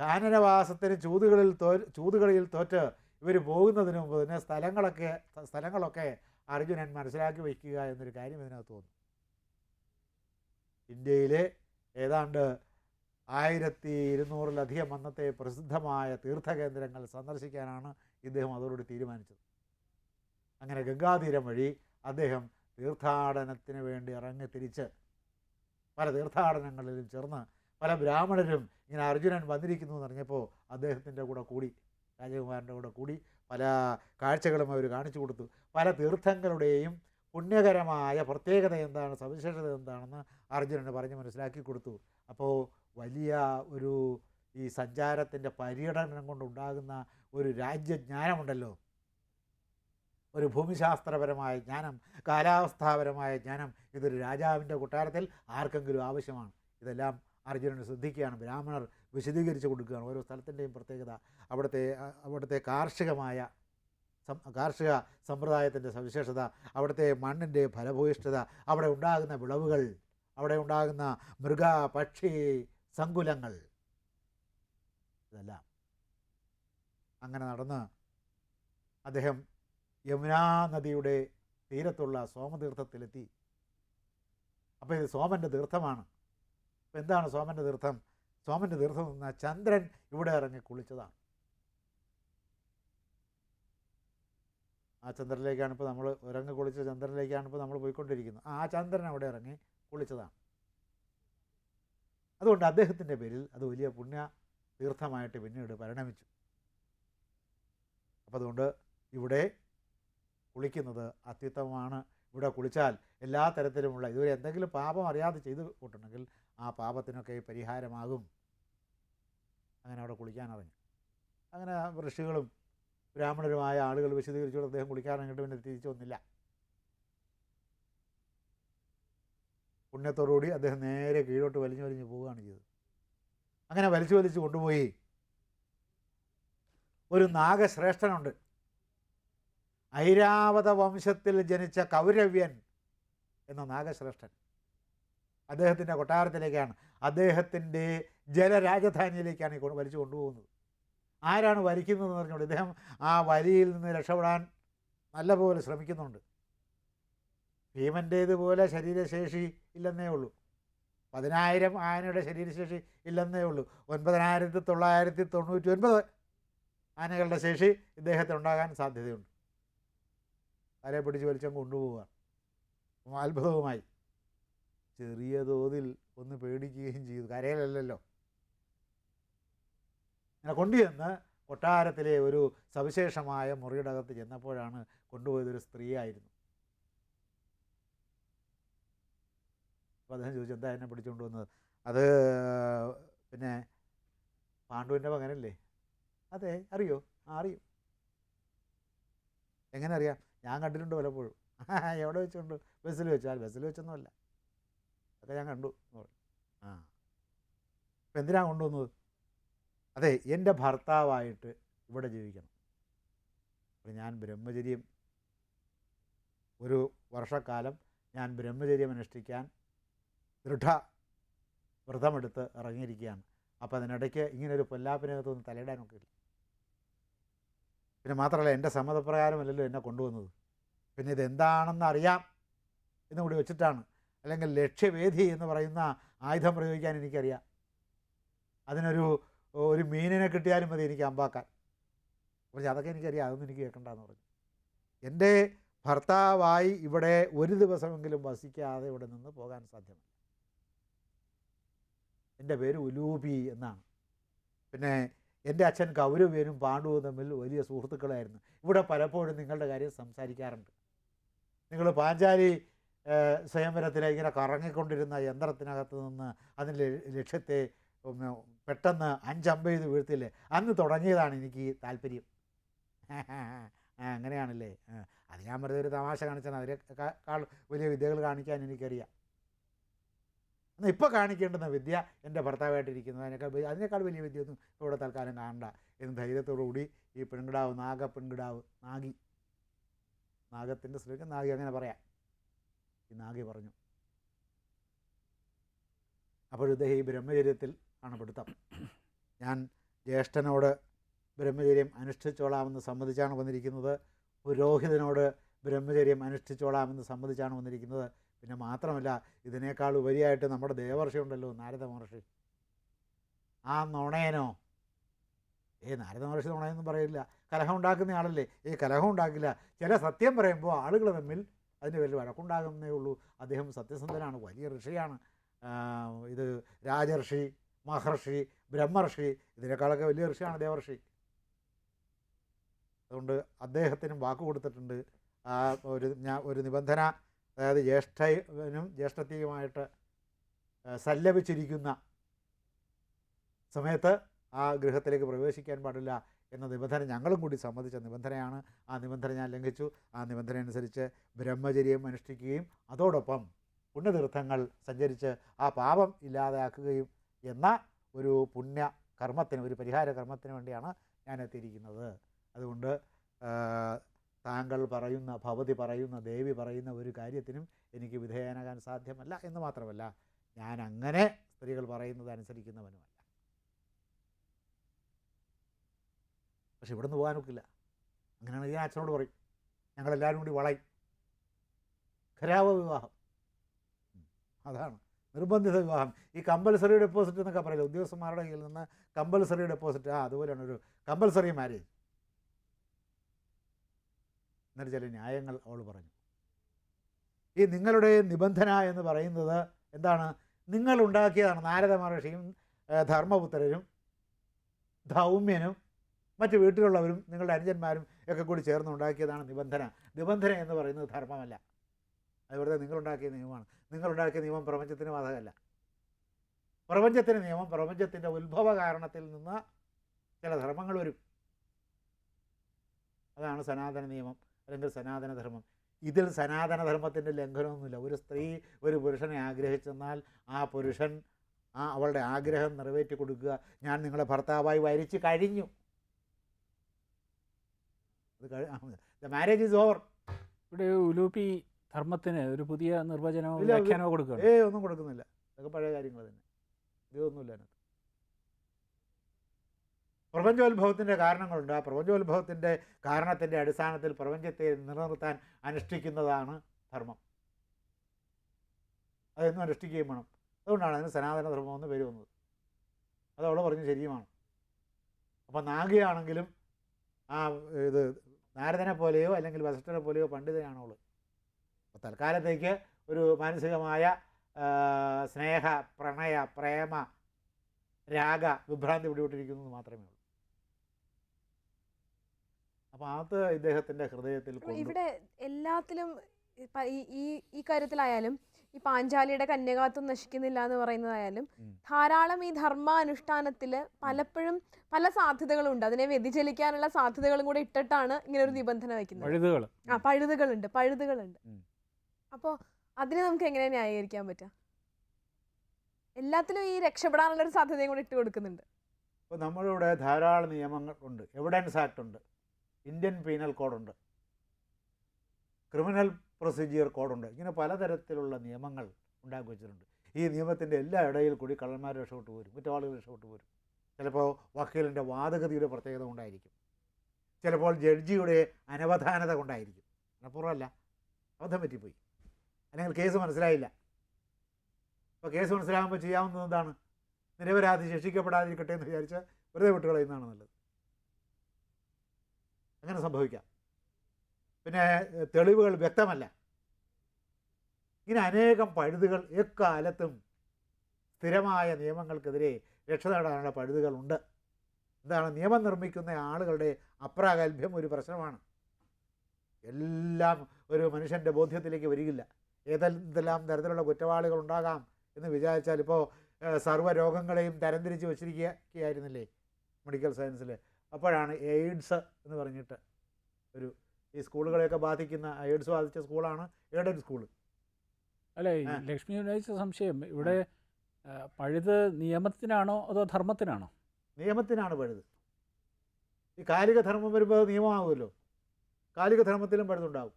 കാനനവാസത്തിന് ചൂതുകളിൽ തോ ചൂതുകളിയിൽ തോറ്റ് ഇവർ പോകുന്നതിന് മുമ്പ് തന്നെ സ്ഥലങ്ങളൊക്കെ സ്ഥലങ്ങളൊക്കെ അർജുനൻ മനസ്സിലാക്കി വയ്ക്കുക എന്നൊരു കാര്യം ഇതിനകത്ത് തോന്നുന്നു ഇന്ത്യയിലെ ഏതാണ്ട് ആയിരത്തി ഇരുന്നൂറിലധികം അന്നത്തെ പ്രസിദ്ധമായ തീർത്ഥകേന്ദ്രങ്ങൾ സന്ദർശിക്കാനാണ് ഇദ്ദേഹം അതോടുകൂടി തീരുമാനിച്ചത്. അങ്ങനെ ഗംഗാതീരം വഴി അദ്ദേഹം തീർത്ഥാടനത്തിന് വേണ്ടി ഇറങ്ങി തിരിച്ച് പല തീർത്ഥാടനങ്ങളിലും ചേർന്ന് പല ബ്രാഹ്മണരും ഇങ്ങനെ അർജുനൻ വന്നിരിക്കുന്നു എന്ന് പറഞ്ഞപ്പോൾ അദ്ദേഹത്തിന്റെ കൂടെ കൂടി രാജകുമാരന്റെ കൂടെ കൂടി പല കാഴ്ചകളും അവർ കാണിച്ചു കൊടുത്തു. പല തീർത്ഥങ്ങളുടെയും പുണ്യകരമായ പ്രത്യേകത എന്താണ് സവിശേഷത എന്താണെന്ന് അർജുനന് പറഞ്ഞ് മനസ്സിലാക്കി കൊടുത്തു. അപ്പോൾ വലിയ ഒരു ഈ സഞ്ചാരത്തിന്റെ പര്യടനം കൊണ്ടുണ്ടാകുന്ന ഒരു രാജ്യജ്ഞാനമുണ്ടല്ലോ. ഒരു ഭൂമിശാസ്ത്രപരമായ ജ്ഞാനം കാലാവസ്ഥാപരമായ ജ്ഞാനം ഇതൊരു രാജാവിന്റെ കൊട്ടാരത്തിൽ ആർക്കെങ്കിലും ആവശ്യമാണ്. ഇതെല്ലാം അർജുനന് ശ്രദ്ധിക്കുകയാണ്. ബ്രാഹ്മണർ വിശദീകരിച്ച് കൊടുക്കുകയാണ്. ഓരോ സ്ഥലത്തിന്റെയും പ്രത്യേകത അവിടുത്തെ അവിടുത്തെ കാർഷികമായ കാർഷിക സമ്പ്രദായത്തിന്റെ സവിശേഷത അവിടുത്തെ മണ്ണിന്റെ ഫലഭൂയിഷ്ഠത അവിടെ ഉണ്ടാകുന്ന വിളവുകൾ അവിടെ ഉണ്ടാകുന്ന മൃഗ പക്ഷി സങ്കുലങ്ങൾ ഇതെല്ലാം അങ്ങനെ നടന്ന് അദ്ദേഹം യമുനാ നദിയുടെ തീരത്തുള്ള സോമതീർത്ഥത്തിലെത്തി. അപ്പോൾ ഇത് സോമന്റെ തീർത്ഥമാണ്. അപ്പോൾ എന്താണ് സോമന്റെ തീർത്ഥം? സോമന്റെ തീർത്ഥം എന്ന ചന്ദ്രൻ ഇവിടെ ഇറങ്ങി കുളിച്ചതാണ്. ആ ചന്ദ്രനിലേക്കാണ് ഇപ്പോൾ നമ്മൾ ഇറങ്ങി കുളിച്ച ചന്ദ്രനിലേക്കാണ് ഇപ്പോൾ നമ്മൾ പോയിക്കൊണ്ടിരിക്കുന്നത്. ആ ചന്ദ്രൻ അവിടെ ഇറങ്ങി കുളിച്ചതാണ്. അതുകൊണ്ട് അദ്ദേഹത്തിന്റെ പേരിൽ അത് വലിയ പുണ്യ തീർത്ഥമായിട്ട് പിന്നീട് പരിണമിച്ചു. അപ്പോൾ അതുകൊണ്ട് ഇവിടെ കുളിക്കുന്നത് അത്യുത്തമമാണ്. ഇവിടെ കുളിച്ചാൽ എല്ലാ തരത്തിലുമുള്ള ഇതുവരെ എന്തെങ്കിലും പാപം അറിയാതെ ചെയ്തു കൂട്ടുണ്ടെങ്കിൽ ആ പാപത്തിനൊക്കെ പരിഹാരമാകും. അങ്ങനെ അവിടെ കുളിക്കാനിറങ്ങി അങ്ങനെ ഋഷികളും ബ്രാഹ്മണരുമായ ആളുകൾ വിശദീകരിച്ചുകൊണ്ട് അദ്ദേഹം കുളിക്കാനിറങ്ങിയിട്ട് പിന്നെ തിരിച്ചു വന്നില്ല പുണ്യത്തോടുകൂടി അദ്ദേഹം നേരെ കീഴോട്ട് വലിഞ്ഞു വലിഞ്ഞ് പോവുകയാണ് ചെയ്തത്. അങ്ങനെ വലിച്ചു വലിച്ചു കൊണ്ടുപോയി. ഒരു നാഗശ്രേഷ്ഠനുണ്ട്. ഐരാവത വംശത്തിൽ ജനിച്ച കൗരവ്യൻ എന്ന നാഗശ്രേഷ്ഠൻ. അദ്ദേഹത്തിന്റെ കൊട്ടാരത്തിലേക്കാണ്. അദ്ദേഹത്തിന്റെ ജലരാജധാനിയിലേക്കാണ് ഈ വലിച്ചു കൊണ്ടുപോകുന്നത്. ആരാണ് വലിക്കുന്നതെന്ന് പറഞ്ഞുകൊണ്ട് ഇദ്ദേഹം ആ വലിയിൽ നിന്ന് രക്ഷപ്പെടാൻ നല്ലപോലെ ശ്രമിക്കുന്നുണ്ട്. ഭീമന്റേതുപോലെ ശരീരശേഷി ഇല്ലെന്നേ ഉള്ളൂ. പതിനായിരം ആനയുടെ ശരീരശേഷി ഇല്ലെന്നേ ഉള്ളൂ. ഒൻപതിനായിരത്തി തൊള്ളായിരത്തി തൊണ്ണൂറ്റി ഒൻപത് ആനകളുടെ ശേഷി ഇദ്ദേഹത്തിനുണ്ടാകാൻ സാധ്യതയുണ്ട്. ആരെ പിടിച്ച് വലിച്ചങ്ങ് കൊണ്ടുപോവുക അത്ഭുതവുമായി. ചെറിയ തോതിൽ ഒന്ന് പേടിക്കുകയും ചെയ്തു. കരയിലല്ലല്ലോ. അങ്ങനെ കൊണ്ടുചെന്ന് കൊട്ടാരത്തിലെ ഒരു സവിശേഷമായ മുറിയുടെ അകത്ത് ചെന്നപ്പോഴാണ് കൊണ്ടുപോയതൊരു സ്ത്രീയായിരുന്നു. അപ്പോൾ അദ്ദേഹം ചോദിച്ചു എന്താ എന്നെ പിടിച്ചുകൊണ്ട് വന്നത്? അത് പിന്നെ പാണ്ഡുവിന്റെ മകനല്ലേ? അതെ അറിയോ? ആ അറിയും. എങ്ങനെ അറിയാം? ഞാൻ കണ്ടിട്ടുണ്ട് പലപ്പോഴും. എവിടെ വെച്ചുകൊണ്ട് ബസ്സിൽ വെച്ചാൽ ബസ്സിൽ വെച്ചൊന്നുമല്ല. അതൊക്കെ ഞാൻ കണ്ടു എന്ന് പറഞ്ഞു. ആ. അപ്പം എന്തിനാണ് കൊണ്ടുവന്നത്? അതെ എന്റെ ഭർത്താവായിട്ട് ഇവിടെ ജീവിക്കണം. അപ്പം ഞാൻ ബ്രഹ്മചര്യം ഒരു വർഷക്കാലം ഞാൻ ബ്രഹ്മചര്യം അനുഷ്ഠിക്കാൻ ദൃഢ വ്രതമെടുത്ത് ഇറങ്ങിയിരിക്കുകയാണ്. അപ്പോൾ അതിനിടയ്ക്ക് ഇങ്ങനൊരു പൊല്ലാപ്പിനകത്തൊന്നും തലയിടാനൊക്കെ ഇല്ല. പിന്നെ മാത്രമല്ല എന്റെ സമ്മതപ്രകാരമല്ലല്ലോ എന്നെ കൊണ്ടുവന്നത്. പിന്നെ ഇതെന്താണെന്ന് അറിയാം എന്നും കൂടി വെച്ചിട്ടാണ് അല്ലെങ്കിൽ ലക്ഷ്യവേദി എന്ന് പറയുന്ന ആയുധം പ്രയോഗിക്കാൻ എനിക്കറിയാം. അതിനൊരു ഒരു മീനിനെ കിട്ടിയാലും മതി എനിക്ക് അമ്പാക്കാൻ. പറഞ്ഞു അതൊക്കെ എനിക്കറിയാം. അതൊന്നും എനിക്ക് കേൾക്കണ്ടെന്ന് പറഞ്ഞു. എന്റെ ഭർത്താവായി ഇവിടെ ഒരു ദിവസമെങ്കിലും വസിക്കാതെ ഇവിടെ നിന്ന് പോകാൻ സാധ്യമല്ല. എന്റെ പേര് ഉലൂപി എന്നാണ്. പിന്നെ എന്റെ അച്ഛൻ കൗരവേനും പാണ്ഡുവും തമ്മിൽ വലിയ സുഹൃത്തുക്കളായിരുന്നു. ഇവിടെ പലപ്പോഴും നിങ്ങളുടെ കാര്യം സംസാരിക്കാറുണ്ട്. നിങ്ങൾ പാഞ്ചാലി സ്വയംവരത്തിലെ ഇങ്ങനെ കറങ്ങിക്കൊണ്ടിരുന്ന യന്ത്രത്തിനകത്ത് നിന്ന് അതിന്റെ ലക്ഷ്യത്തെ പെട്ടെന്ന് അഞ്ചമ്പ് ചെയ്ത് വീഴ്ത്തില്ലേ? അന്ന് തുടങ്ങിയതാണ് എനിക്ക് താല്പര്യം. അങ്ങനെയാണല്ലേ? അത് ഞാൻ വെറുതെ ഒരു തമാശ കാണിച്ചാൽ അതിനേക്കാൾ വലിയ വിദ്യകൾ കാണിക്കാൻ എനിക്കറിയാം. എന്നാൽ ഇപ്പോൾ കാണിക്കേണ്ടുന്ന വിദ്യ എന്റെ ഭർത്താവായിട്ടിരിക്കുന്നത് അതിനേക്കാൾ അതിനേക്കാൾ വലിയ വിദ്യ ഒന്നും ഇവിടെ തൽക്കാലം കാണണ്ട എന്ന് ധൈര്യത്തോടു കൂടി ഈ പെൺകിടാവ് നാഗ പെൺകിടാവ് നാഗി. നാഗത്തിന്റെ സ്ത്രീക്ക് നാഗി അങ്ങനെ പറയാം. നാഗി പറഞ്ഞു. അപ്പോഴിദ്ദേഹം ഈ ബ്രഹ്മചര്യത്തിൽ ആണ് പിടുത്തം ഞാൻ ജ്യേഷ്ഠനോട് ബ്രഹ്മചര്യം അനുഷ്ഠിച്ചോളാമെന്ന് സമ്മതിച്ചാണ് വന്നിരിക്കുന്നത്. പുരോഹിതനോട് ബ്രഹ്മചര്യം അനുഷ്ഠിച്ചോളാമെന്ന് സമ്മതിച്ചാണ് വന്നിരിക്കുന്നത്. പിന്നെ മാത്രമല്ല ഇതിനേക്കാൾ ഉപരിയായിട്ട് നമ്മുടെ ദേവർഷി ഉണ്ടല്ലോ നാരദ മഹർഷി. ആ നുണയനോ? ഏ നാരദ മഹർഷി നുണയെന്നും പറയില്ല. കലഹം ഉണ്ടാക്കുന്ന ആളല്ലേ? ഈ കലഹം ഉണ്ടാക്കില്ല. ചില സത്യം പറയുമ്പോൾ ആളുകൾ തമ്മിൽ അതിന് വലിയ വഴക്കുണ്ടാകുന്നേ ഉള്ളൂ. അദ്ദേഹം സത്യസന്ധനാണ് വലിയ ഋഷിയാണ്. ഇത് രാജർഷി മഹർഷി ബ്രഹ്മർഷി ഇതിനേക്കാളൊക്കെ വലിയ ഋഷിയാണ് ദേവർഷി. അതുകൊണ്ട് അദ്ദേഹത്തിനും വാക്ക് കൊടുത്തിട്ടുണ്ട്. ഒരു ഞാൻ ഒരു നിബന്ധന അതായത് ജ്യേഷ്ഠനും ജ്യേഷ്ഠത്തെയുമായിട്ട് സല്ലപിച്ചിരിക്കുന്ന സമയത്ത് ആ ഗൃഹത്തിലേക്ക് പ്രവേശിക്കാൻ പാടില്ല. എന്ന നിബന്ധന ഞങ്ങളും കൂടി സമ്മതിച്ച നിബന്ധനയാണ്. ആ നിബന്ധന ഞാൻ ലംഘിച്ചു. ആ നിബന്ധന അനുസരിച്ച് ബ്രഹ്മചര്യം അനുഷ്ഠിക്കുകയും അതോടൊപ്പം പുണ്യതീർത്ഥങ്ങൾ സഞ്ചരിച്ച് ആ പാപം ഇല്ലാതാക്കുകയും എന്ന ഒരു പുണ്യ കർമ്മത്തിന് ഒരു പരിഹാര കർമ്മത്തിന് വേണ്ടിയാണ് ഞാൻ എത്തിയിരിക്കുന്നത്. അതുകൊണ്ട് താങ്കൾ പറയുന്ന ഭവതി പറയുന്ന ദേവി പറയുന്ന ഒരു കാര്യത്തിനും എനിക്ക് വിധേയനാകാൻ സാധ്യമല്ല എന്ന് മാത്രമല്ല ഞാൻ അങ്ങനെ സ്ത്രീകൾ പറയുന്നത് അനുസരിക്കുന്നവനുമല്ല. പക്ഷെ ഇവിടെ നിന്ന് പോകാനൊക്കില്ല അങ്ങനെയാണെങ്കിൽ ഞാൻ അച്ഛനോട് പറയും. ഞങ്ങളെല്ലാവരും കൂടി വളയും. ഖരാവ വിവാഹം അതാണ് നിർബന്ധിത വിവാഹം. ഈ കമ്പൽസറി ഡെപ്പോസിറ്റ് എന്നൊക്കെ പറയില്ല? ഉദ്യോഗസ്ഥന്മാരുടെ കയ്യിൽ നിന്ന് കമ്പൽസറി ഡെപ്പോസിറ്റ് ആ അതുപോലെയാണ് ഒരു കമ്പൽസറി മാരേജ് എന്നിട്ട് ചില ന്യായങ്ങൾ അവൾ പറഞ്ഞു. ഈ നിങ്ങളുടെ നിബന്ധന എന്ന് പറയുന്നത് എന്താണ്? നിങ്ങൾ ഉണ്ടാക്കിയതാണ് നാരദ മഹർഷിയും ധർമ്മപുത്രരും ധൗമ്യനും മറ്റ് വീട്ടിലുള്ളവരും നിങ്ങളുടെ അനുജന്മാരും ഒക്കെ കൂടി ചേർന്ന് ഉണ്ടാക്കിയതാണ് നിബന്ധന. നിബന്ധന എന്ന് പറയുന്നത് ധർമ്മമല്ല. അത് വെറുതെ നിങ്ങളുണ്ടാക്കിയ നിയമമാണ്. നിങ്ങളുണ്ടാക്കിയ നിയമം പ്രപഞ്ചത്തിന് ബാധകമല്ല. പ്രപഞ്ചത്തിന് നിയമം പ്രപഞ്ചത്തിന്റെ ഉത്ഭവ കാരണത്തിൽ നിന്ന് ചില ധർമ്മങ്ങൾ വരും. അതാണ് സനാതന നിയമം അല്ലെങ്കിൽ സനാതനധർമ്മം ഇതിൽ സനാതനധർമ്മത്തിന്റെ ലംഘനമൊന്നുമില്ല. ഒരു സ്ത്രീ ഒരു പുരുഷനെ ആഗ്രഹിച്ചെന്നാൽ ആ പുരുഷൻ ആ അവളുടെ ആഗ്രഹം നിറവേറ്റി കൊടുക്കുക ഞാൻ നിങ്ങളെ ഭർത്താവായി വരിച്ച് കഴിഞ്ഞു. അത് ദ മാരേജ് ഈസ് ഓവർ ഇവിടെ ഉലൂപ്പി ധർമ്മത്തിന് ഒരു പുതിയ നിർവചനമോ വ്യാഖ്യാനമോ കൊടുക്കുക ഏ ഒന്നും കൊടുക്കുന്നില്ല. അതൊക്കെ പഴയ കാര്യങ്ങൾ തന്നെ. ഇതൊന്നുമില്ല അതിനകത്ത്. പ്രപഞ്ചോത്ഭവത്തിന്റെ കാരണങ്ങളുണ്ട്. ആ പ്രപഞ്ചോത്ഭവത്തിന്റെ കാരണത്തിന്റെ അടിസ്ഥാനത്തിൽ പ്രപഞ്ചത്തെ നിലനിർത്താൻ അനുഷ്ഠിക്കുന്നതാണ് ധർമ്മം. അതെന്നും അനുഷ്ഠിക്കുകയും വേണം. അതുകൊണ്ടാണ് അതിന് സനാതന ധർമ്മം എന്ന് പേര് വന്നത്. അത് അവൾ പറഞ്ഞ് ശരിയുമാണ്. അപ്പം നാഗിയാണെങ്കിലും ആ ഇത് നാരദനെ പോലെയോ അല്ലെങ്കിൽ വസിഷ്ഠനെ പോലെയോ പണ്ഡിതനാണ് അവൾ അപ്പോൾ തൽക്കാലത്തേക്ക് ഒരു മാനസികമായ സ്നേഹ പ്രണയ പ്രേമ രാഗ വിഭ്രാന്തി പിടിപെട്ടിരിക്കുന്നു എന്ന് മാത്രമേ ഉള്ളൂ. അപ്പൊ അത് ഇദ്ദേഹത്തിന്റെ ഹൃദയത്തിൽ ഇവിടെ എല്ലാത്തിലും ഈ ഈ കാര്യത്തിലായാലും ഈ പാഞ്ചാലിയുടെ കന്യകാത്വം നശിക്കുന്നില്ല എന്ന് പറയുന്നതായാലും ധാരാളം ഈ ധർമ്മ അനുഷ്ഠാനത്തിൽ പലപ്പോഴും പല സാധ്യതകളുണ്ട്. അതിനെ വ്യതിചലിക്കാനുള്ള സാധ്യതകളും കൂടെ ഇട്ടിട്ടാണ് ഇങ്ങനെ ഒരു നിബന്ധന വെക്കുന്നത്. വഴുതുകൾ ആ പഴുതുകളുണ്ട് പഴുതുകളുണ്ട്. അപ്പോൾ അതിനെ നമുക്ക് എങ്ങനെ ന്യായീകരിക്കാൻ പറ്റുക എല്ലാത്തിലും ഈ രക്ഷപ്പെടാനുള്ള ഒരു സാധ്യതയും കൂടെ ഇട്ട് കൊടുക്കുന്നുണ്ട്. ഇപ്പോൾ നമ്മളിവിടെ ധാരാളം നിയമങ്ങൾ ഉണ്ട്. എവിഡൻസ് ആക്ട് ഉണ്ട്. ഇന്ത്യൻ പീനൽ കോഡുണ്ട്. ക്രിമിനൽ പ്രൊസീജിയർ കോഡുണ്ട് ഇങ്ങനെ പലതരത്തിലുള്ള നിയമങ്ങൾ ഉണ്ടാക്കി വെച്ചിട്ടുണ്ട്. ഈ നിയമത്തിന്റെ എല്ലാ ഇടയിൽ കൂടി കള്ളന്മാർ രക്ഷപ്പെട്ടു പോരും കുറ്റവാളികൾ രക്ഷപ്പെട്ടു പോരും. ചിലപ്പോൾ വക്കീലിന്റെ വാദഗതിയുടെ പ്രത്യേകത കൊണ്ടായിരിക്കും. ചിലപ്പോൾ ജഡ്ജിയുടെ അനവധാനത കൊണ്ടായിരിക്കും. അപ്പുറമല്ല അബദ്ധം പറ്റിപ്പോയി. അല്ലെങ്കിൽ കേസ് മനസ്സിലായില്ല. അപ്പോൾ കേസ് മനസ്സിലാകുമ്പോൾ ചെയ്യാവുന്നത് എന്താണ്? നിരപരാധി ശിക്ഷിക്കപ്പെടാതിരിക്കട്ടെ എന്ന് വിചാരിച്ച വെറുതെ വിട്ടുകളയുന്നതാണ് നല്ലത്. അങ്ങനെ സംഭവിക്കാം. പിന്നെ തെളിവുകൾ വ്യക്തമല്ല. ഇങ്ങനെ അനേകം പഴുതുകൾ എക്കാലത്തും സ്ഥിരമായ നിയമങ്ങൾക്കെതിരെ രക്ഷ നേടാനുള്ള പഴുതുകളുണ്ട്. എന്താണ് നിയമം നിർമ്മിക്കുന്ന ആളുകളുടെ അപ്രാഗൽഭ്യം ഒരു പ്രശ്നമാണ്. എല്ലാം ഒരു മനുഷ്യന്റെ ബോധ്യത്തിലേക്ക് വരികില്ല. ഏതെല്ലാം തരത്തിലുള്ള കുറ്റവാളികൾ ഉണ്ടാകാം എന്ന് വിചാരിച്ചാൽ ഇപ്പോൾ സർവ രോഗങ്ങളെയും തരംതിരിച്ച് വച്ചിരിക്കുകയായിരുന്നില്ലേ? മെഡിക്കൽ സയൻസിൽ അപ്പോഴാണ് എയ്ഡ്സ് എന്ന് പറഞ്ഞിട്ട് ഒരു ഈ സ്കൂളുകളെയൊക്കെ ബാധിക്കുന്ന എയ്ഡ്സ് ബാധിച്ച സ്കൂളാണ് എയ്ഡഡ് സ്കൂൾ അല്ല ലക്ഷ്മി ഉന്നയിച്ച സംശയം. ഇവിടെ പഴുത് നിയമത്തിനാണോ അതോ ധർമ്മത്തിനാണോ? നിയമത്തിനാണ് പഴുത്. ഈ കാലിക ധർമ്മം വരുമ്പോൾ നിയമമാകുമല്ലോ കാലിക ധർമ്മത്തിലും പഴുതുണ്ടാവും.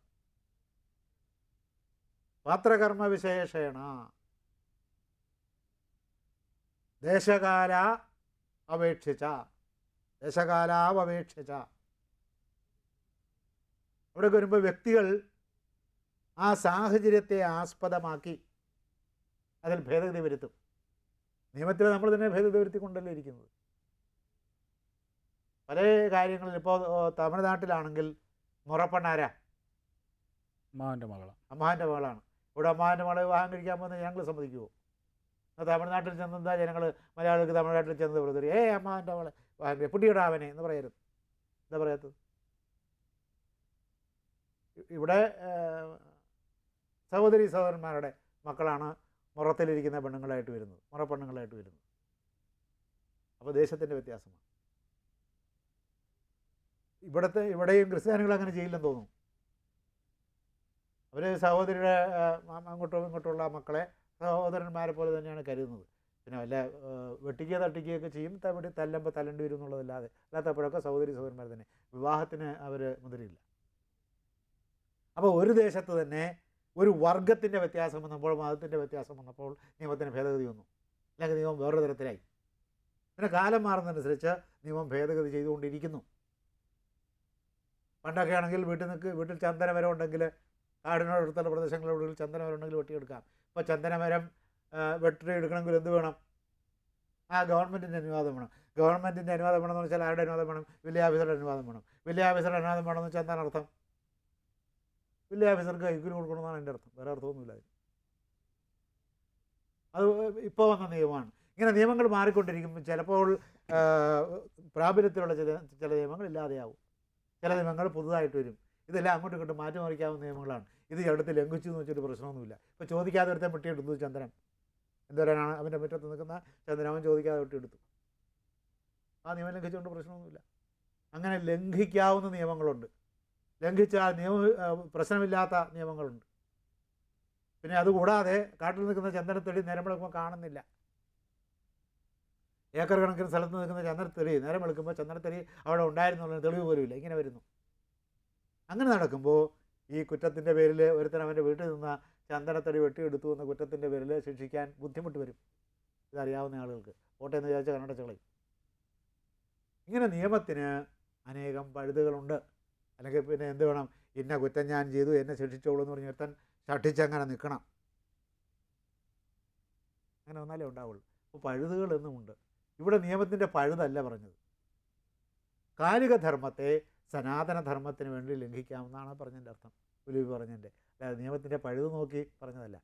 പാത്രകർമ്മ വിശേഷേണ. ദേശകാല അപേക്ഷിച്ച. ദേശകാലാവപേക്ഷിച്ച അവിടെ വരുമ്പോൾ വ്യക്തികൾ ആ സാഹചര്യത്തെ ആസ്പദമാക്കി അതിൽ ഭേദഗതി വരുത്തും. നിയമത്തിൽ നമ്മൾ തന്നെ ഭേദഗതി വരുത്തിക്കൊണ്ടല്ലേ ഇരിക്കുന്നത്? പല കാര്യങ്ങളിൽ ഇപ്പോൾ തമിഴ്നാട്ടിലാണെങ്കിൽ മുറപ്പണ്ണാര അമ്മാവന്റെ മകളാണ് അമ്മാവന്റെ മകളാണ്. ഇവിടെ അമ്മാവന്റെ മകളെ വിവാഹം കഴിക്കാൻ പോകുന്നത് ഞങ്ങൾ സമ്മതിക്കുമോ തമിഴ്നാട്ടിൽ ചെന്നെന്താ ജനങ്ങൾ മലയാളികൾക്ക് തമിഴ്നാട്ടിൽ ചെന്ന് വെറുതെ ഏ അമ്മാവന്റെ മകളെ വിവാഹം കഴിക്കുക പുട്ടിയുടെ ആവനെ എന്ന് പറയരുത്. എന്താ പറയാത്തത്? ഇവിടെ സഹോദരി സഹോദരന്മാരുടെ മക്കളാണ് മുറത്തിലിരിക്കുന്ന പെണ്ണുങ്ങളായിട്ട് വരുന്നത് മുറപ്പെണ്ണുങ്ങളായിട്ട് വരുന്നത്. അപ്പോൾ ദേശത്തിന്റെ വ്യത്യാസമാണ്. ഇവിടുത്തെ ഇവിടെയും ക്രിസ്ത്യാനികൾ അങ്ങനെ ചെയ്യില്ലെന്ന് തോന്നുന്നു. അവർ സഹോദരിയുടെ അങ്ങോട്ടും ഇങ്ങോട്ടുമുള്ള മക്കളെ സഹോദരന്മാരെ പോലെ തന്നെയാണ് കരുതുന്നത്. പിന്നെ വല്ല വെട്ടിക്കുക തട്ടിക്കുകയൊക്കെ ചെയ്യും തവിടെ തല്ലുമ്പോൾ തല്ലണ്ടി വരും എന്നുള്ളതല്ലാതെ അല്ലാത്തപ്പോഴൊക്കെ സഹോദരി സഹോദരന്മാർ തന്നെ. വിവാഹത്തിന് അവർ മുതിരില്ല അപ്പോൾ ഒരു ദേശത്ത് തന്നെ ഒരു വർഗത്തിന്റെ വ്യത്യാസം വന്നപ്പോൾ മതത്തിന്റെ വ്യത്യാസം വന്നപ്പോൾ നിയമത്തിന് ഭേദഗതി വന്നു. അല്ലെങ്കിൽ നിയമം വേറൊരു തരത്തിലായി. പിന്നെ കാലം മാറുന്നതനുസരിച്ച് നിയമം ഭേദഗതി ചെയ്തുകൊണ്ടിരിക്കുന്നു. പണ്ടൊക്കെ ആണെങ്കിൽ വീട്ടിൽ നിൽക്ക് വീട്ടിൽ ചന്ദനമരം ഉണ്ടെങ്കിൽ കാടിനോടടുത്തുള്ള പ്രദേശങ്ങളിലൂടെ ചന്ദനമരം ഉണ്ടെങ്കിൽ വെട്ടിയെടുക്കാം. ഇപ്പോൾ ചന്ദനമരം വെട്ടിയെടുക്കണമെങ്കിൽ എന്ത് വേണം? ആ ഗവൺമെന്റിന്റെ അനുവാദം വേണം. ഗവൺമെന്റിന്റെ അനുവാദം വേണമെന്ന് വെച്ചാൽ ആരുടെ അനുവാദം വേണം? വില്ലേജ് ഓഫീസറുടെ അനുവാദം വേണം. വില്ലേജ് ഓഫീസറുടെ അനുവാദം വേണമെന്ന് വെച്ചാൽ എന്താണ് അർത്ഥം? വില്ലേജ് ഓഫീസർക്ക് കൈക്കൂലി കൊടുക്കണമെന്നാണ് എന്റെ അർത്ഥം. വേറെ അർത്ഥമൊന്നുമില്ല. അത് ഇപ്പോൾ വന്ന നിയമമാണ്. ഇങ്ങനെ നിയമങ്ങൾ മാറിക്കൊണ്ടിരിക്കുമ്പോൾ ചിലപ്പോൾ പ്രാബല്യത്തിലുള്ള ചില ചില നിയമങ്ങൾ ഇല്ലാതെയാവും. ചില നിയമങ്ങൾ പുതുതായിട്ട് വരും. ഇതെല്ലാം അങ്ങോട്ടും ഇങ്ങോട്ടും മാറ്റിമറിക്കാവുന്ന നിയമങ്ങളാണ്. ഇത് എടുത്ത് ലംഘിച്ചു എന്ന് വെച്ചിട്ട് പ്രശ്നമൊന്നുമില്ല. ഇപ്പോൾ ചോദിക്കാതെ ഒരുത്തെ വെട്ടിയെടുത്തു ചന്ദ്രൻ. എന്തോരാണ് അവന്റെ മുറ്റത്ത് നിൽക്കുന്ന ചന്ദ്രനവൻ ചോദിക്കാതെ വെട്ടിയെടുത്തു ആ നിയമം ലംഘിച്ചുകൊണ്ട് പ്രശ്നമൊന്നുമില്ല. അങ്ങനെ ലംഘിക്കാവുന്ന നിയമങ്ങളുണ്ട്. ലംഘിച്ചാൽ നിയമ പ്രശ്നമില്ലാത്ത നിയമങ്ങളുണ്ട്. പിന്നെ അതുകൂടാതെ കാട്ടിൽ നിൽക്കുന്ന ചന്ദനത്തെടി നേരം വെളുക്കുമ്പോൾ കാണുന്നില്ല. ഏക്കർ കണക്കിന് സ്ഥലത്ത് നിൽക്കുന്ന ചന്ദനത്തെടി നേരം വെളുക്കുമ്പോൾ ചന്ദനത്തെടി അവിടെ ഉണ്ടായിരുന്നുള്ള തെളിവ് പോലുമില്ല ഇങ്ങനെ വരുന്നു. അങ്ങനെ നടക്കുമ്പോൾ ഈ കുറ്റത്തിന്റെ പേരിൽ ഒരുത്തൻ അവന്റെ വീട്ടിൽ നിന്ന് ചന്ദനത്തടി വെട്ടിയെടുത്തു എന്ന കുറ്റത്തിന്റെ പേരിൽ ശിക്ഷിക്കാൻ ബുദ്ധിമുട്ട് വരും. ഇതറിയാവുന്ന ആളുകൾക്ക്. കോട്ടയെന്ന് വിചാരിച്ച കണ്ണടച്ചകളയും ഇങ്ങനെ നിയമത്തിന് അനേകം പഴുതുകളുണ്ട്. അല്ലെങ്കിൽ പിന്നെ എന്ത് വേണം? ഇന്ന കുറ്റം ഞാൻ ചെയ്തു എന്നെ ശിക്ഷിച്ചോളൂ എന്ന് പറഞ്ഞ് ഒരുത്തൻ ശഠിച്ചങ്ങനെ നിൽക്കണം. അങ്ങനെ വന്നാലേ ഉണ്ടാവുള്ളൂ. അപ്പോൾ പഴുതുകൾ എന്നുമുണ്ട് ഇവിടെ നിയമത്തിന്റെ പഴുതല്ല പറഞ്ഞത്. കാലിക ധർമ്മത്തെ സനാതന ധർമ്മത്തിന് വേണ്ടി ലംഘിക്കാമെന്നാണ് പറഞ്ഞതിന്റെ അർത്ഥം. ഉലുവി പറഞ്ഞതിന്റെ. അല്ലാതെ നിയമത്തിന്റെ പഴുത് നോക്കി പറഞ്ഞതല്ല.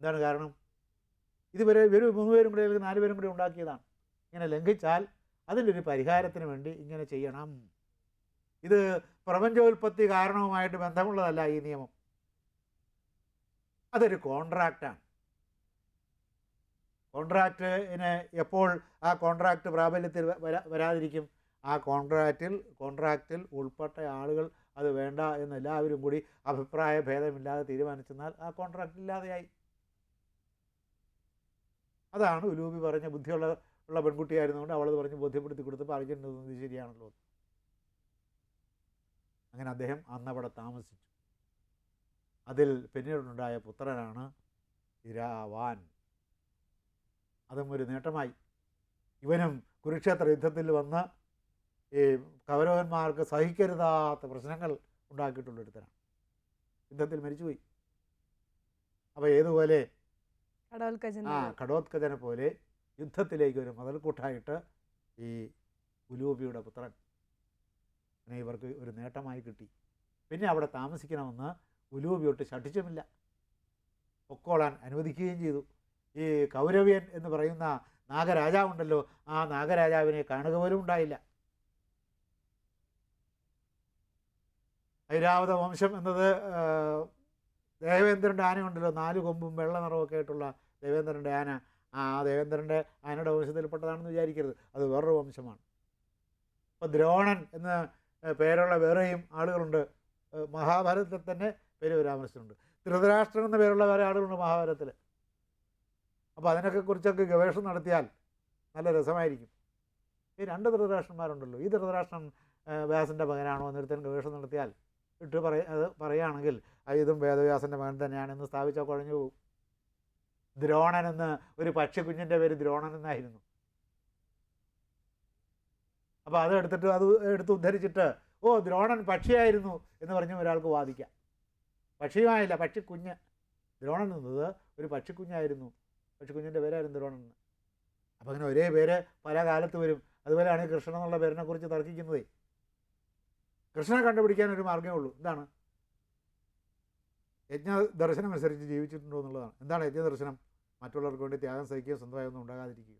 എന്താണ് കാരണം? ഇതുവരെ ഇവർ മൂന്ന് പേരും കൂടി അല്ലെങ്കിൽ നാല് പേരും കൂടി ഉണ്ടാക്കിയതാണ്. ഇങ്ങനെ ലംഘിച്ചാൽ അതിന്റെ ഒരു പരിഹാരത്തിന് വേണ്ടി ഇങ്ങനെ ചെയ്യണം. ഇത് പ്രപഞ്ചോൽപത്തി കാരണവുമായിട്ട് ബന്ധമുള്ളതല്ല ഈ നിയമം. അതൊരു കോൺട്രാക്റ്റാണ് കോൺട്രാക്റ്റിന് എപ്പോൾ ആ കോൺട്രാക്റ്റ് പ്രാബല്യത്തിൽ വരാതിരിക്കും? ആ കോൺട്രാക്റ്റിൽ കോൺട്രാക്റ്റിൽ ഉൾപ്പെട്ട ആളുകൾ അത് വേണ്ട എന്ന് എല്ലാവരും കൂടി അഭിപ്രായ ഭേദമില്ലാതെ തീരുമാനിച്ചെന്നാൽ ആ കോൺട്രാക്റ്റ് ഇല്ലാതെയായി. അതാണ് ഉലൂബി പറഞ്ഞ ബുദ്ധിയുള്ള ഉള്ള പെൺകുട്ടിയായിരുന്നുകൊണ്ട് അവളത് പറഞ്ഞ് ബോധ്യപ്പെടുത്തി കൊടുത്തപ്പോൾ ഇത് ശരിയാണല്ലോ. അങ്ങനെ അദ്ദേഹം അന്നവിടെ താമസിച്ചു. അതിൽ പിന്നീടുണ്ടായ പുത്രനാണ് ഇരാവാൻ അതും ഒരു നേട്ടമായി. ഇവനും കുരുക്ഷേത്ര യുദ്ധത്തിൽ വന്ന് ഈ കൗരവന്മാർക്ക് സഹിക്കരുതാത്ത പ്രശ്നങ്ങൾ ഉണ്ടാക്കിയിട്ടുള്ള ഒരുത്തനാണ്. യുദ്ധത്തിൽ മരിച്ചുപോയി. അപ്പോൾ ഏതുപോലെ? ആ കടോത്കജനെ പോലെ യുദ്ധത്തിലേക്ക് ഒരു മുതൽക്കൂട്ടായിട്ട് ഈ ഉലൂബിയുടെ പുത്രൻ അങ്ങനെ ഇവർക്ക് ഒരു നേട്ടമായി കിട്ടി. പിന്നെ അവിടെ താമസിക്കണമെന്ന് ഉലൂബിയൊട്ട് ശഠിച്ചുമില്ല. പൊക്കോളാൻ അനുവദിക്കുകയും ചെയ്തു. ഈ കൗരവ്യൻ എന്ന് പറയുന്ന നാഗരാജാവുണ്ടല്ലോ ആ നാഗരാജാവിനെ കാണുക പോലും ഉണ്ടായില്ല. ഐരാവത വംശം എന്നത് ദേവേന്ദ്രന്റെ ആനയുണ്ടല്ലോ. നാല് കൊമ്പും വെള്ള നിറമൊക്കെ ആയിട്ടുള്ള ദേവേന്ദ്രന്റെ ആന. ആ ദേവേന്ദ്രന്റെ ആനയുടെ വംശത്തിൽപ്പെട്ടതാണെന്ന് വിചാരിക്കരുത്. അത് വേറൊരു വംശമാണ്. അപ്പോൾ ദ്രോണൻ എന്ന പേരുള്ള വേറെയും ആളുകളുണ്ട്. മഹാഭാരതത്തിൽ തന്നെ പേര് പരാമർശിച്ചിട്ടുണ്ട് ധൃതരാഷ്ട്രൻ എന്ന പേരുള്ള വേറെ ആളുകളുണ്ട് മഹാഭാരതത്തിൽ. അപ്പോൾ അതിനൊക്കെ കുറിച്ചൊക്കെ ഗവേഷണം നടത്തിയാൽ നല്ല രസമായിരിക്കും. ഈ രണ്ട് ധൃതരാഷ്ട്രന്മാരുണ്ടല്ലോ. ഈ ധൃതരാഷ്ട്രൻ വ്യാസന്റെ മകനാണോ എന്നൊരുത്തൻ ഗവേഷണം നടത്തിയാൽ ഇട്ട് പറയ അത് പറയുകയാണെങ്കിൽ ഇതും വേദവ്യാസന്റെ മകൻ തന്നെയാണെന്ന് സ്ഥാപിച്ചാൽ കുഴഞ്ഞു പോകും. ദ്രോണൻ എന്ന് ഒരു പക്ഷിക്കുഞ്ഞിന്റെ പേര് ദ്രോണൻ എന്നായിരുന്നു അപ്പോൾ അത് എടുത്തിട്ട് അത് എടുത്ത് ഉദ്ധരിച്ചിട്ട് ഓ ദ്രോണൻ പക്ഷിയായിരുന്നു എന്ന് പറഞ്ഞ് ഒരാൾക്ക് വാദിക്കാം. പക്ഷിയുമായില്ല പക്ഷിക്കുഞ്ഞ് ദ്രോണൻ എന്നത് ഒരു പക്ഷിക്കുഞ്ഞായിരുന്നു പക്ഷിക്കുഞ്ഞിന്റെ പേരായിരുന്നു ദ്രോണൻ എന്ന്. അപ്പോൾ അങ്ങനെ ഒരേ പേര് പല കാലത്ത് വരും. അതുപോലെയാണ് കൃഷ്ണൻ എന്നുള്ള പേരിനെക്കുറിച്ച് തർക്കിക്കുന്നത്. കൃഷ്ണനെ കണ്ടുപിടിക്കാൻ ഒരു മാർഗമേ ഉള്ളൂ. എന്താണ്? യജ്ഞ ദർശനം അനുസരിച്ച് ജീവിച്ചിട്ടുണ്ടോ എന്നുള്ളതാണ്. എന്താണ് യജ്ഞ ദർശനം മറ്റുള്ളവർക്ക് വേണ്ടി ത്യാഗം സഹിക്കുക സ്വന്തമായി ഒന്നും ഉണ്ടാകാതിരിക്കുക.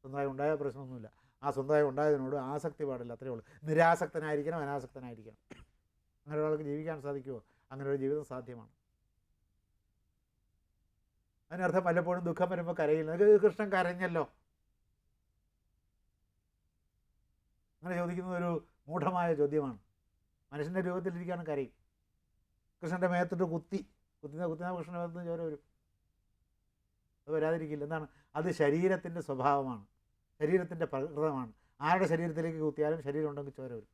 സ്വന്തമായി ഉണ്ടായ പ്രശ്നമൊന്നുമില്ല. ആ സ്വന്തമായി ഉണ്ടായതിനോട് ആസക്തി പാടില്ല അത്രയേ ഉള്ളൂ. നിരാസക്തനായിരിക്കണം അനാസക്തനായിരിക്കണം. അങ്ങനെ ഒരാൾക്ക് ജീവിക്കാൻ സാധിക്കുമോ? അങ്ങനെ ഒരു ജീവിതം സാധ്യമാണ്. അതിനർത്ഥം പലപ്പോഴും ദുഃഖം വരുമ്പോൾ കരയില്ല. കൃഷ്ണൻ കരഞ്ഞല്ലോ. അങ്ങനെ ചോദിക്കുന്നത് ഒരു മൂഢമായ ചോദ്യമാണ്. മനുഷ്യന്റെ രൂപത്തിലിരിക്കുകയാണ് കരയും. കൃഷ്ണന്റെ മേത്തിട്ട് കുത്തി കുത്തുന്ന കുത്തുന്ന കൃഷ്ണന്റെ മേത്തുനിന്ന് ചോര വരും. അത് വരാതിരിക്കില്ല. എന്താണ്? അത് ശരീരത്തിന്റെ സ്വഭാവമാണ്. ശരീരത്തിന്റെ പ്രകൃതമാണ്. ആരുടെ ശരീരത്തിലേക്ക് കുത്തിയാലും ശരീരം ഉണ്ടെങ്കിൽ ചോര വരും.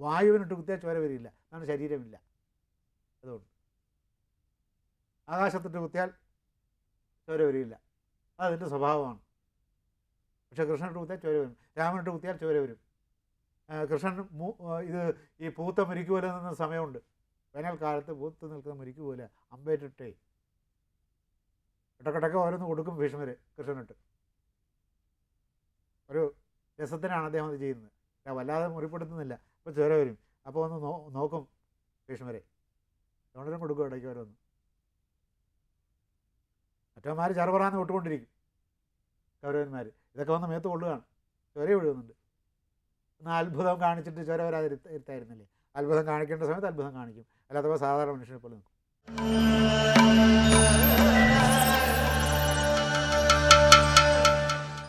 വായുവിനിട്ട് കുത്തിയാൽ ചോര വരില്ല. അതാണ് ശരീരമില്ല. അതുകൊണ്ട്. ആകാശത്തിട്ട് കുത്തിയാൽ ചോര വരില്ല. അത് അതിന്റെ സ്വഭാവമാണ്. പക്ഷേ കൃഷ്ണനിട്ട് കുത്തിയാൽ ചോര വരും. രാമനിട്ട് കുത്തിയാൽ ചോര വരും. കൃഷ്ണൻ ഇത് ഈ പൂത്ത മുരിക്ക് നിന്ന സമയമുണ്ട്. വേനൽക്കാലത്ത് പൂത്ത് നിൽക്കുന്ന മുരിക്ക് പോലെ അമ്പേറ്റിട്ടേ. ഇടക്കിടക്ക് ഓരോന്ന് കൊടുക്കും ഭീഷ്മർ കൃഷ്ണനിട്ട്. ഒരു രസത്തിനാണ് അദ്ദേഹം അത് ചെയ്യുന്നത്. വല്ലാതെ മുറിപ്പെടുത്തുന്നില്ല. അപ്പോൾ ചോര വരും. അപ്പോൾ ഒന്ന് നോ നോക്കും ഭീഷ്മരെ. ദ്രോണരും കൊടുക്കും ഇടയ്ക്ക് ഓരോന്ന്. മറ്റവന്മാർ ചെറുപറാന്ന് വിട്ടുകൊണ്ടിരിക്കും. കൗരവന്മാർ ഇതൊക്കെ വന്ന് മേത്ത് കൊള്ളുകയാണ്. ചോര ഒഴുകുന്നുണ്ട് എന്നാൽ അത്ഭുതം കാണിച്ചിട്ട് ചോര വരാതിരുത്തായിരുന്നില്ലേ അത്ഭുതം കാണിക്കേണ്ട സമയത്ത് അത്ഭുതം കാണിക്കും. അല്ലാത്തപ്പോൾ സാധാരണ മനുഷ്യനെ പോലെ നിൽക്കും.